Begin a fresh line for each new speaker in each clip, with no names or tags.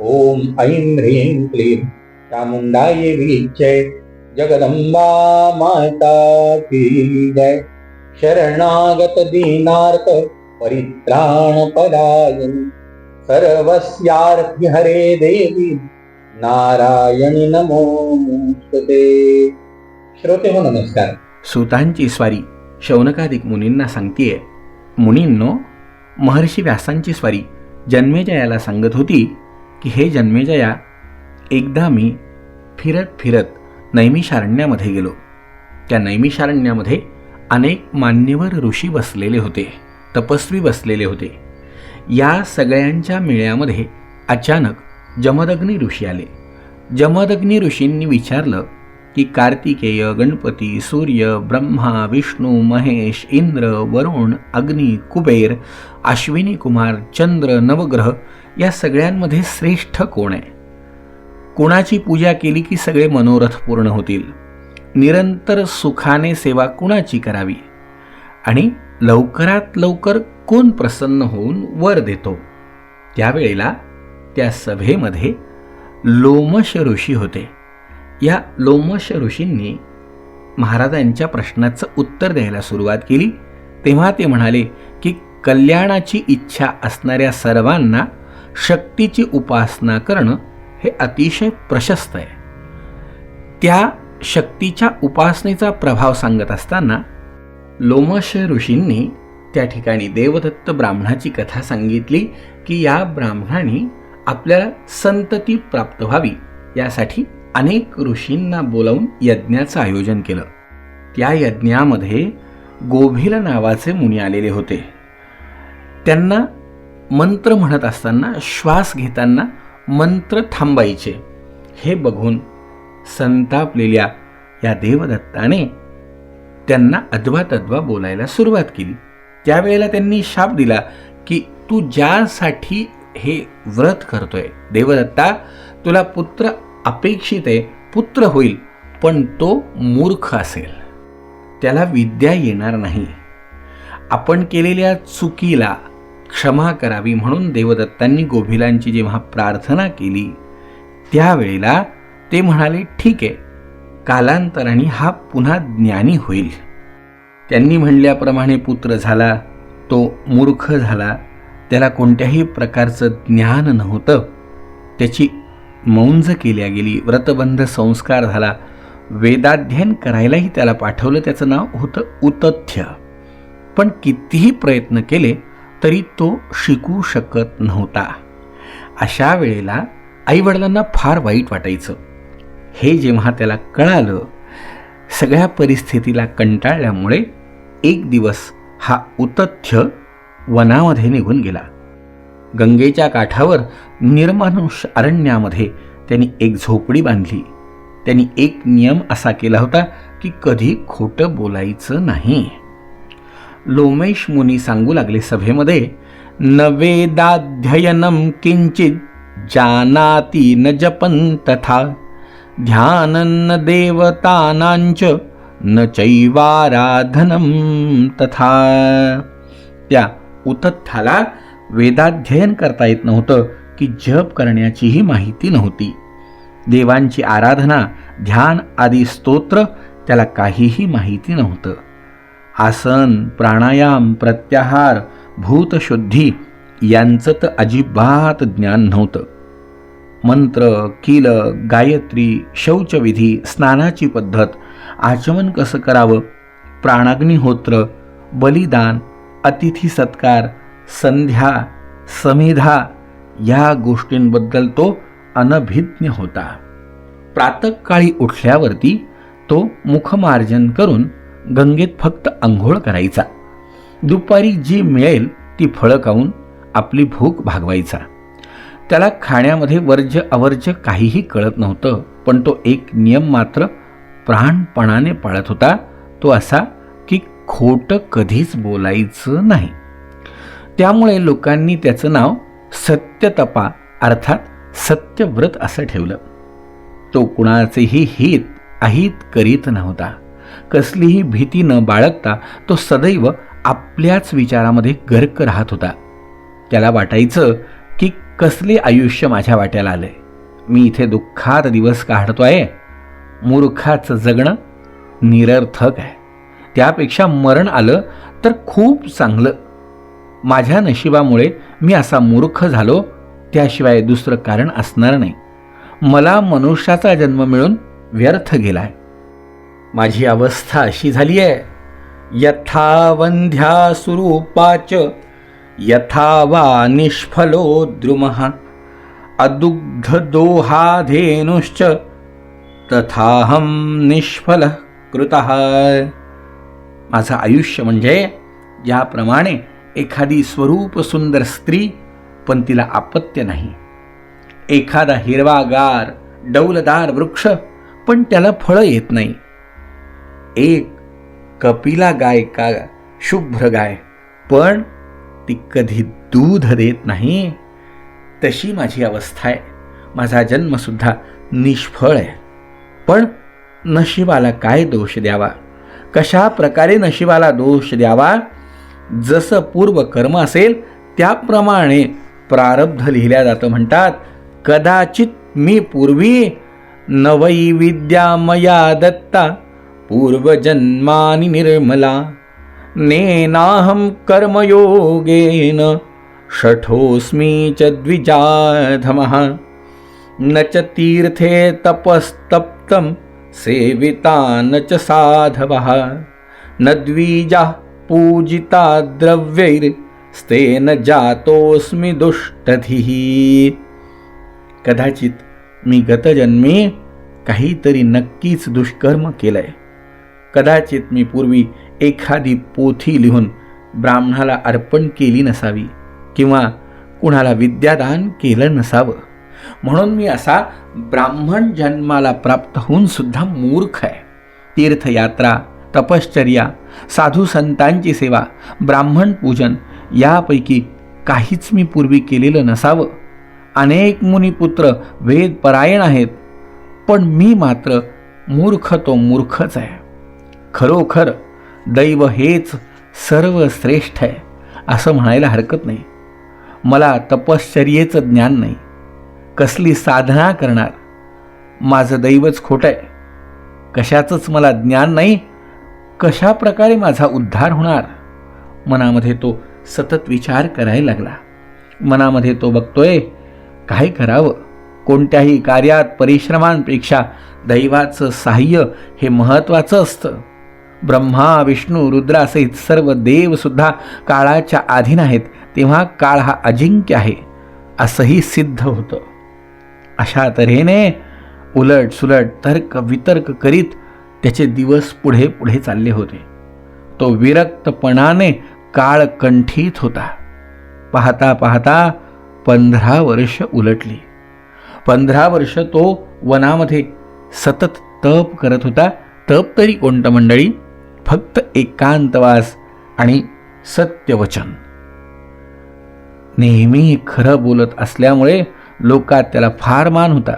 ॐ ऐं ह्रीं क्लीं चामुंडाय विच्चय जगदंबा माता की जय। शरणागत दीनार्थ परित्राण पदायन हरे देवी नारायणी नमोस्तुते श्रोते हो नमस्कार।
सुतांची स्वारी शौनकादिक मुनींना सांगतीये मुनींनो महर्षी व्यासांची स्वारी जन्मेजयाला सांगत होती की हे जन्मेजया एकदा मी फिरत फिरत नैमिषारण्यामध्ये गेलो. त्या नैमिषारण्यामध्ये अनेक मान्यवर ऋषी बसलेले होते तपस्वी बसलेले होते. या सगळ्यांच्या मेळ्यामध्ये अचानक जमदग्नी ऋषी आले. जमदग्नी ऋषींनी विचारलं की कार्तिकेय गणपती सूर्य ब्रह्मा विष्णू महेश इंद्र वरुण अग्नी कुबेर अश्विनी कुमार चंद्र नवग्रह या सगळ्यांमध्ये श्रेष्ठ कोण आहे? कोणाची पूजा केली की सगळे मनोरथ पूर्ण होतील? निरंतर सुखाने सेवा कुणाची करावी? आणि लवकरात लवकर कोण प्रसन्न होऊन वर देतो? त्यावेळेला त्या सभेमध्ये लोमश ऋषी होते. या लोमश ऋषींनी महाराजांच्या प्रश्नाचं उत्तर द्यायला सुरुवात केली. तेव्हा ते म्हणाले की कल्याणाची इच्छा असणाऱ्या सर्वांना शक्तीची उपासना करणं हे अतिशय प्रशस्त आहे. त्या शक्तीच्या उपासनेचा प्रभाव सांगत असताना लोमश ऋषींनी त्या ठिकाणी देवदत्त ब्राह्मणाची कथा सांगितली की या ब्राह्मणाने आपल्याला संतती प्राप्त व्हावी यासाठी अनेक ऋषींना बोलावून यज्ञाचं आयोजन केलं. त्या यज्ञामध्ये गोभिल नावाचे मुनी आलेले होते. त्यांना मंत्र म्हणत असताना श्वास घेताना मंत्र थांबायचे. हे बघून संतापलेल्या या देवदत्ताने त्यांना अद्वा तद्वा बोलायला सुरुवात केली. त्यावेळेला त्यांनी शाप दिला की तू ज्यासाठी हे व्रत करतोय देवदत्ता तुला पुत्र अपेक्षित आहे पुत्र होईल पण तो मूर्ख असेल. त्याला विद्या येणार नाही. आपण केलेल्या चुकीला क्षमा करावी म्हणून देवदत्तांनी गोभिलांची जेव्हा प्रार्थना केली त्यावेळेला ते म्हणाले ठीक आहे कालांतराने हा पुन्हा ज्ञानी होईल. त्यांनी म्हणल्याप्रमाणे पुत्र झाला तो मूर्ख झाला त्याला कोणत्याही प्रकारचं ज्ञान नव्हतं त्याची मौंज केल्या गेली. व्रतबंध संस्कार झाला. वेदाध्ययन करायलाही त्याला पाठवलं. त्याचं नाव होतं उतथ्य. पण कितीही प्रयत्न केले तरी तो शिकू शकत नव्हता. अशा वेळेला आईवडिलांना फार वाईट वाटायचं. हे जेव्हा त्याला कळालं सगळ्या परिस्थितीला कंटाळल्यामुळे एक दिवस हा उतथ्य वनामध्ये निघून गेला. गंगेच्या काठावर निर्मानुष अरण्यामध्ये त्यांनी एक झोपडी बांधली. त्यांनी एक नियम असा केला होता की कधी खोटं बोलायचं नाही. लोमेश मुनी सांगू लागले सभेमध्ये नवेदाध्ययनम किंचित जानाती न जपन तथा ध्यानन्न देवतानांच न चैवाराधनम तथा. त्या उतथ्याला वेदाध्ययन करता येत नव्हतं की जप करण्याचीही माहिती नव्हती. देवांची आराधना ध्यान आदी स्तोत्र त्याला काहीही माहिती नव्हतं. आसन प्राणायाम प्रत्याहार भूतशुद्धी यांचं तर अजिबात ज्ञान नव्हतं. मंत्र किल गायत्री शौचविधी स्नानाची पद्धत आचमन कसं करावं? प्राणाग्निहोत्र बलिदान अतिथी सत्कार संध्या समेधा या गोष्टींबद्दल तो अनभिज्ञ होता. प्रातकाळी उठल्यावरती तो मुखमार्जन करून गंगेत फक्त आंघोळ करायचा. दुपारी जी मिळेल ती फळं खाऊन आपली भूक भागवायचा. त्याला खाण्यामध्ये वर्ज्य अवर्ज्य काहीही कळत नव्हतं पण तो एक नियम मात्र प्राणपणाने पाळत होता तो असा की खोटं कधीच बोलायचं नाही. त्यामुळे लोकांनी त्याचं नाव सत्यतपा अर्थात सत्यव्रत असं ठेवलं. तो कुणाचेही हित अहित करीत नव्हता. कसलीही भीती न बाळगता तो सदैव आपल्याच विचारामध्ये गर्क राहत होता. त्याला वाटायचं की कसले आयुष्य माझ्या वाट्याला आलंय. मी इथे दुःखात दिवस काढतो आहे मूर्खाचं जगणं निरर्थक आहे. त्यापेक्षा मरण आलं तर खूप चांगलं. माझ्या नशिबामुळे मी असा मूर्ख झालो त्याशिवाय दुसरं कारण असणार नाही. मला मनुष्याचा जन्म मिळून व्यर्थ गेलाय. माझी अवस्था अशी झाली आहे यथावंध्या स्वरूपाच यथा वा निष्फलो द्रुमः अदुग्धदोहाधेनुश्च तथाहम निष्फल कृत। माझं आयुष्य म्हणजे ज्याप्रमाणे एखादी स्वरूप सुंदर स्त्री पण तिला आपत्य नाही. एखादा हिरवागार डौलदार वृक्ष पण त्याला फळं येत नाही. एक कपिला गाय का शुभ्र गाय पण ती कधी दूध देत नाही. तशी माझी अवस्था आहे. माझा जन्मसुद्धा निष्फळ आहे. पण नशिबाला काय दोष द्यावा? कशा प्रकारे नशिबाला दोष द्यावा? जसं पूर्व कर्म असेल त्याप्रमाणे प्रारब्ध लिहिल्या जातं म्हणतात. कदाचित मी पूर्वी नवई विद्या मया दत्ता पूर्वजन्मानि निर्मला नेनाहं कर्मयोगेन षठोऽस्मि च द्विजाधमः। न च तीर्थे तपस्तप्तं सेविता न च साधवः। न द्विजाः पूजिता द्रव्यैर्स्तेन जातोऽस्मि दुष्टधिः। कदाचित मी गतजन्मी काहीतरी नक्कीच दुष्कर्म केलंय। कदाचित मी पूर्वी एखादी पोथी लिहून ब्राह्मणाला अर्पण केली नसावी किंवा कुणाला विद्यादान केलं नसावं। म्हणून मी असा ब्राह्मण जन्माला प्राप्त होऊन सुद्धा मूर्ख आहे। तीर्थयात्रा तपश्चर्या साधू संतांची सेवा ब्राह्मण पूजन यापैकी काहीच मी पूर्वी केलेलं नसावं. अनेक मुनिपुत्र वेदपरायण आहेत पण मी मात्र मूर्ख तो मूर्खच आहे. खरोखर दैव हेच सर्व श्रेष्ठ आहे असं म्हणायला हरकत नाही. मला तपश्चर्येचं ज्ञान नाही. कसली साधना करणार? माझं दैवच खोटं आहे. कशाचंच मला ज्ञान नाही कशा प्रकारे माझा उद्धार होणार? मनामध्ये तो सतत विचार करायला लागला. मनामध्ये तो बघतोय काय करावं? कोणत्याही कार्यात परिश्रमांपेक्षा दैवाचं साह्य हे महत्त्वाचं असतं. ब्रह्मा विष्णू रुद्रासहित सर्व देवसुद्धा काळाच्या अधीन आहेत तेव्हा काळ हा अजिंक्य आहे असंही सिद्ध होतं. अशा तऱ्हेने उलट सुलट तर्क वितर्क करीत त्याचे दिवस पुढे पुढे चालले होते. तो विरक्तपणाने काळ कंठीत होता. पाहता पाहता पंधरा वर्ष उलटली. पंधरा वर्ष तो वनामध्ये सतत तप करत होता. तप तरी कोणतं मंडळी? फक्त एकांतवास आणि सत्यवचन. नेहमी खरं बोलत असल्यामुळे लोकात त्याला फार मान होता.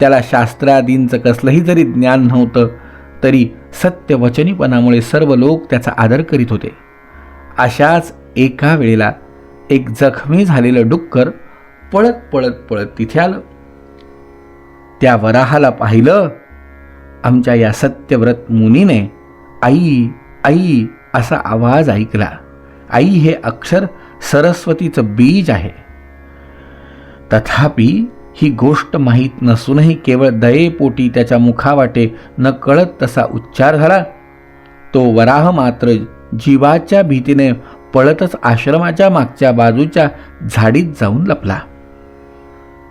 त्याला शास्त्रादींचं कसलंही जरी ज्ञान नव्हतं तरी सत्यवचनीपणामुळे सर्व लोक त्याचा आदर करीत होते. अशाच एका वेळेला एक जखमी झालेलं डुक्कर पळत पळत पळत तिथे आलं. त्या वराहाला पाहिलं आमच्या या सत्यव्रत मुनीने आई आई असा आवाज ऐकला. आई हे अक्षर सरस्वतीचं बीज आहे. तथापि ही गोष्ट माहीत नसूनही केवळ दयेपोटी त्याच्या मुखावाटे न कळत तसा उच्चार झाला तो वराह मात्र जीवाच्या भीतीने पळतच आश्रमाच्या मागच्या बाजूच्या झाडीत जाऊन लपला.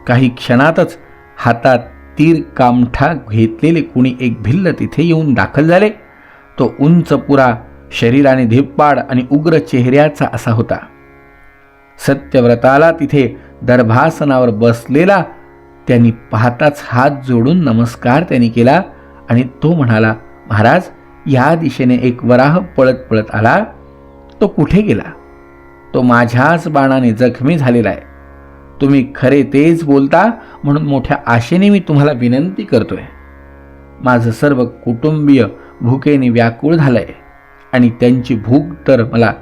काही क्षणातच हातात तीर कामठा घेतलेले कुणी एक भिल्ल तिथे येऊन दाखल झाले. तो उंच पुरा शरीराने धिप्पाड आणि उग्र चेहऱ्याचा असा होता. सत्यव्रताला तिथे दर्भासनावर बसलेला त्यांनी पाहताच हात जोडून नमस्कार त्यांनी केला आणि तो म्हणाला महाराज या दिशेने एक वराह पळत पळत आला. तो कुठे गेला? तो माझ्याच बाणाने जखमी झालेला आहे. तुम्ही खरे तेच बोलता म्हणून मोठ्या आशेने मी तुम्हाला विनंती करतोय. माझं सर्व कुटुंबीय भुकेने व्याकुळ झालंय आणि त्यांची भूक तर मला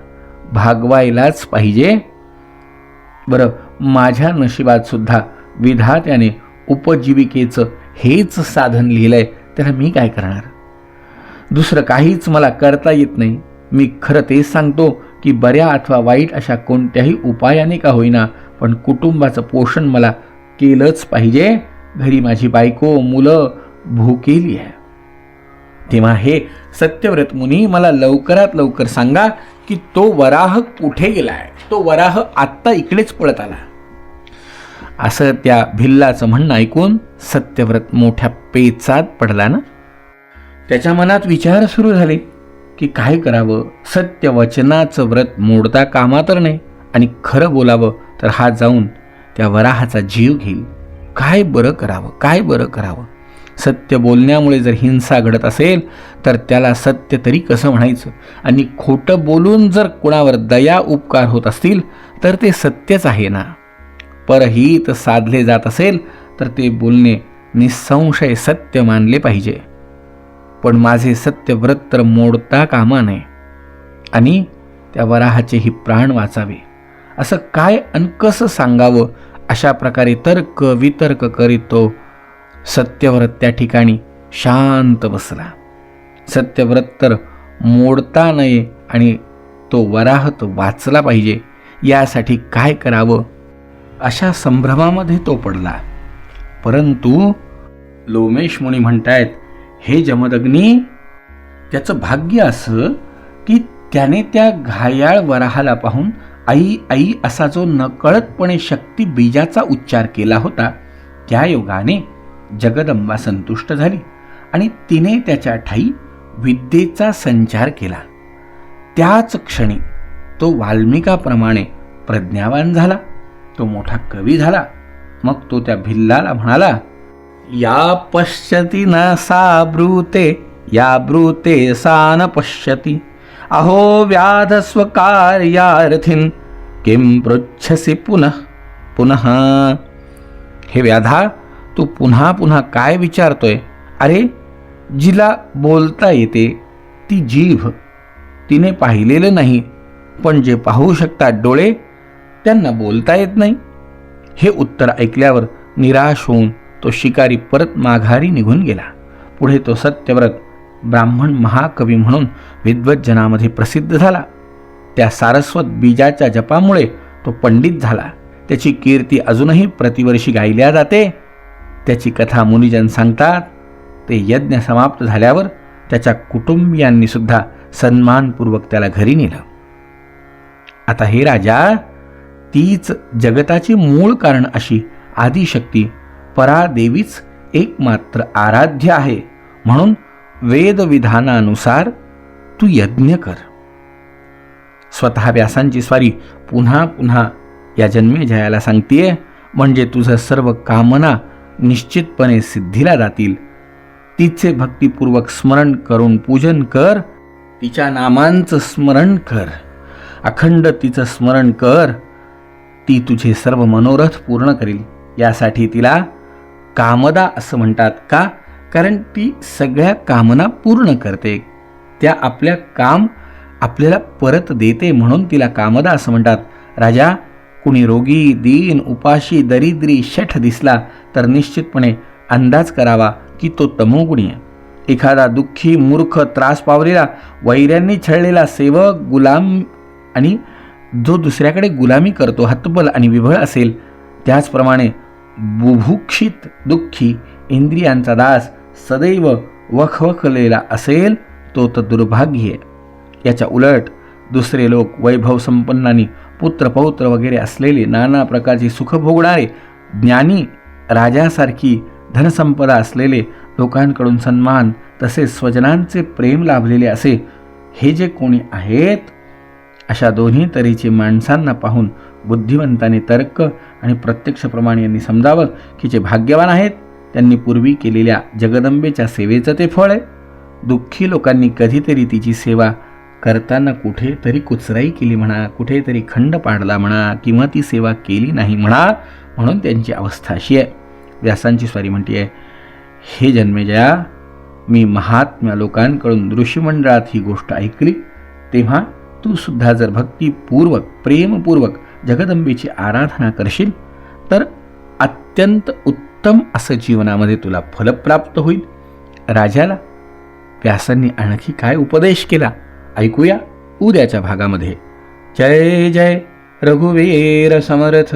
भागवायलाच पाहिजे. बरं माझ्या नशिबात सुद्धा विधात्याने उपजीविकेचं हेच साधन लिहिलंय त्याला मी काय करणार? दुसरं काहीच मला करता येत नाही. मी खरं तेच सांगतो की बऱ्या अथवा वाईट अशा कोणत्याही उपायाने का होईना पण कुटुंबाचं पोषण मला केलंच पाहिजे. घरी माझी बायको मुलं भूकेली आहे. तेव्हा हे सत्यव्रत मुनी मला लवकरात लवकर सांगा की तो वराह कुठे गेलाय? तो वराह आत्ता इकडेच पळत आला. असं त्या भिल्लाचं म्हणणं ऐकून सत्यव्रत मोठ्या पेचात पडला ना त्याच्या मनात विचार सुरू झाले की काय करावं? सत्य वचनाचं व्रत मोडता कामा तर नाही आणि खरं बोलावं तर हा जाऊन त्या वराहाचा जीव घेईल. काय बरं करावं? काय बरं करावं? सत्य बोलण्यामुळे जर हिंसा घडत असेल तर त्याला सत्य तरी कसं म्हणायचं? आणि खोटं बोलून जर कुणावर दया उपकार होत असतील तर ते सत्यच आहे ना? परहित साधले जात असेल तर ते बोलणे निसंशय सत्य मानले पाहिजे. पण माझे सत्यव्रत तर मोडता कामा नये. आणि त्या वराहाचेही प्राण वाचावे. असं काय अन कसं सांगावं अशा प्रकारे तर्क वितर्क करीत. तो सत्यव्रत त्या ठिकाणी शांत बसला. सत्यव्रत तर मोडता नये आणि तो वराह तो वाचला पाहिजे. यासाठी काय करावं? अशा संभ्रमामध्ये तो पडला. परंतु लोमेश मुनी म्हणतायत हे जमदग्नी त्याचं भाग्य असं की त्याने त्या घायाळ वराहाला पाहून आई आई असा जो नकळतपणे शक्ती बीजाचा उच्चार केला होता त्या योगाने जगदंबा संतुष्ट झाली आणि तिने त्याच्या ठाई विद्येचा संचार केला. त्याच क्षणी तो वाल्मिकाप्रमाणे प्रज्ञावान झाला. तो मोठा कवी झाला. मग तो त्या भिल्लाला म्हणाला या पश्यती न सा ब्रूते या ब्रूते सा न पश्यती. अहो व्याध स्वकार्यार्थिन किं पृच्छसी पुनः पुनः? हे व्याधा तू पुन्हा पुन्हा काय विचारतोय? अरे जिला बोलता येते ती जीभ. तिने पाहिलेलं नाही पण जे पाहू शकतात डोळे त्यांना बोलता येत नाही. हे उत्तर ऐकल्यावर निराश होऊन तो शिकारी परत माघारी निघून गेला. पुढे तो सत्यव्रत ब्राह्मण महाकवी म्हणून विद्वज्जनामध्ये प्रसिद्ध झाला. त्या सारस्वत बीजाच्या जपामुळे तो पंडित झाला. त्याची कीर्ती अजूनही प्रतिवर्षी गायल्या जाते. त्याची कथा मुनिजन सांगतात. ते यज्ञ समाप्त झाल्यावर त्याच्या कुटुंबियांनी सुद्धा सन्मानपूर्वक त्याला घरी नेलं. आता हे राजा तीच जगताची मूळ कारण अशी आदिशक्ती परादेवीच एकमात्र आराध्य आहे. म्हणून वेदविधानानुसार तू यज्ञ कर. स्वतः व्यासांची स्वारी पुन्हा पुन्हा या जन्मेजयाला सांगतीये म्हणजे तुझं सर्व कामना निश्चितपणे सिद्धीला जातील. तिचे भक्तिपूर्वक स्मरण करून पूजन कर तिच्या नामांचं स्मरण कर. अखंड तिचं स्मरण कर ती तुझे सर्व मनोरथ पूर्ण करील. यासाठी तिला कामदा असं म्हणतात का? कारण ती सगळ्या कामना पूर्ण करते. त्या आपल्या काम आपल्याला परत देते म्हणून तिला कामदा असं म्हणतात. राजा कुणी रोगी दीन उपाशी दरिद्री शठ दिसला तर निश्चितपणे अंदाज करावा की तो तमोगुणी आहे. एखादा दुःखी मूर्ख त्रास पावलेला वैऱ्यांनी छळलेला सेवक गुलाम आणि जो दुसऱ्याकडे गुलामी करतो हतबल आणि विभळ असेल त्याचप्रमाणे बुभुक्षित दुःखी इंद्रियांचा दास सदैव वखवखलेला असेल तो तर दुर्भाग्य आहे. याच्या उलट दुसरे लोक वैभव संपन्नानी पुत्र पौत्र वगैरे असलेले नाना प्रकारची सुख भोगणारे ज्ञानी राजासारखी धनसंपदा असलेले लोकांकडून सन्मान तसेच स्वजनांचे प्रेम लाभलेले असे हे जे कोणी आहेत अशा दोन्ही तऱ्हेची माणसांना पाहून बुद्धिवंताने तर्क आणि प्रत्यक्षप्रमाणे यांनी समजावं की जे भाग्यवान आहेत त्यांनी पूर्वी केलेल्या जगदंबेच्या सेवेचं ते फळ आहे. दुःखी लोकांनी कधीतरी तिची सेवा करताना कुठेतरी कुचराई केली म्हणा कुठेतरी खंड पाडला म्हणा किंवा ती सेवा केली नाही म्हणा म्हणून त्यांची अवस्था अशी आहे. व्यासांची स्वारी म्हणते आहे हे जन्मेजया मी महात्म्या लोकांकडून ऋषीमंडळात ही गोष्ट ऐकली तेव्हा तू सुद्धा जर भक्तीपूर्वक प्रेमपूर्वक जगदंबेची आराधना करशील तर अत्यंत उत्तम असं जीवनामध्ये तुला फलप्राप्त होईल. राजाला व्यासांनी आणखी काय उपदेश केला? ऐकूया उद्याच्या भागामध्ये. जय जय रघुवीर समर्थ.